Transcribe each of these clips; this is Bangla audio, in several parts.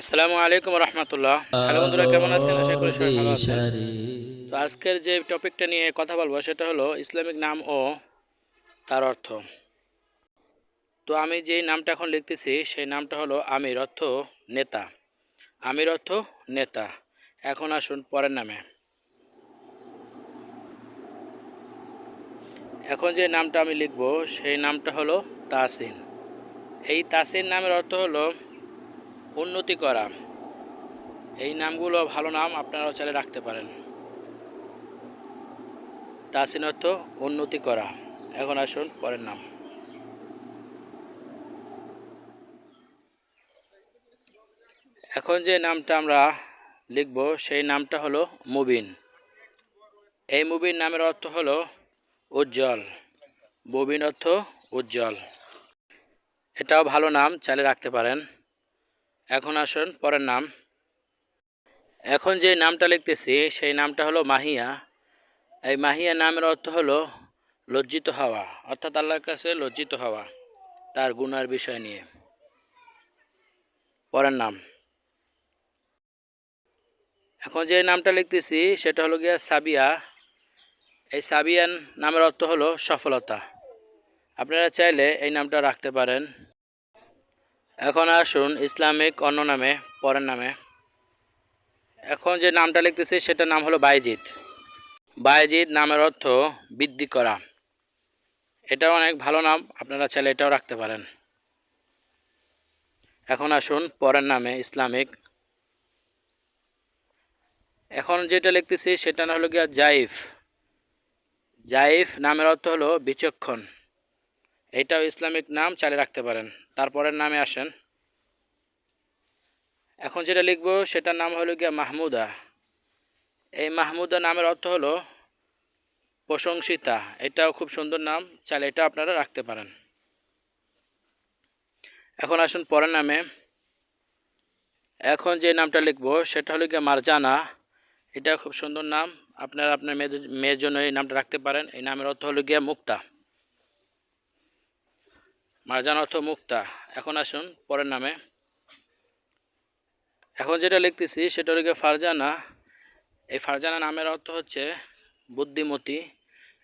আসসালামু আলাইকুম রহমতুল্লাহ। হ্যালো বন্ধুরা, কেমন আছেন? আশা করি সবাই ভালো আছেন। তো আজকের যে টপিকটা নিয়ে কথা বলব সেটা হলো ইসলামিক নাম ও তার অর্থ। তো আমি যেই নামটা এখন লিখতেছি, সেই নামটা হলো আমির অর্থ নেতা। আমির অর্থ নেতা। এখন আসুন পরের নামে। এখন যে নামটা আমি লিখব, সেই নামটা হলো তাসিন এই তাসিন নামের অর্থ হলো উন্নতি করা। এই নামগুলো ভালো নাম আপনারাও চাইলে রাখতে পারেন। তাসিন অর্থ উন্নতি করা। এখন আসুন পরের নাম। এখন যে নামটা আমরা লিখব, সেই নামটা হলো মুবিন। এই মুবিন নামের অর্থ হলো উজ্জ্বল। মুবিন অর্থ উজ্জ্বল। এটাও ভালো নাম, চাইলে রাখতে পারেন। এখন আসুন, পরের নাম। এখন যে নামটা লিখতেছি, সেই নামটা হলো মাহিয়া। এই মাহিয়া নামের অর্থ হলো লজ্জিত হওয়া, অর্থাৎ আল্লাহর কাছে লজ্জিত হওয়া, তার গুনার বিষয় নিয়ে। পরের নাম। এখন যে নামটা লিখতেছি, সেটা হলো গিয়া সাবিয়া। এই সাবিয়ান নামের অর্থ হলো সফলতা। আপনারা চাইলে এই নামটা রাখতে পারেন। এখন আসুন, ইসলামিক অন্য নামে, পরের নামে। এখন যে নামটা লিখতেছি, সেটার নাম হলো বাইজিদ। বাইজিদ নামের অর্থ বৃদ্ধি করা। এটাও অনেক ভালো নাম, আপনারা চাইলে এটাও রাখতে পারেন। এখন আসুন, পরের নামে, ইসলামিক। এখন যেটা লিখতেছি সেটা না হলো গিয়া জাইফ। জাইফ নামের অর্থ হলো বিচক্ষণ। এটাও ইসলামিক নাম চালে রাখতে পারেন। তারপরের নামে আসেন। এখন যেটা লিখব, সেটার নাম হলো গিয়া মাহমুদা। এই মাহমুদা নামের অর্থ হলো প্রশংসিতা। এটাও খুব সুন্দর নাম, চাইলে এটা আপনারা রাখতে পারেন। এখন আসুন পরের নামে। এখন যে নামটা লিখব, সেটা হলো গিয়া মারজানা। এটা খুব সুন্দর নাম। আপনারা আপনার মেয়েদের মেয়ের জন্য এই নামটা রাখতে পারেন। এই নামের অর্থ হলো গিয়া মুক্তা। মারজান অর্থ মুক্তা। এখন আসুন পরের নামে। এখন যেটা লিখতেছি সেটা হলো ফারজানা। এই ফারজানা নামের অর্থ হচ্ছে বুদ্ধিমতী।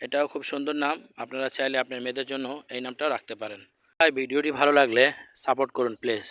এটাও খুব সুন্দর নাম। আপনারা চাইলে আপনার মেয়েদের জন্য এই নামটাও রাখতে পারেন। ভিডিওটি ভালো লাগলে সাপোর্ট করুন, প্লিজ।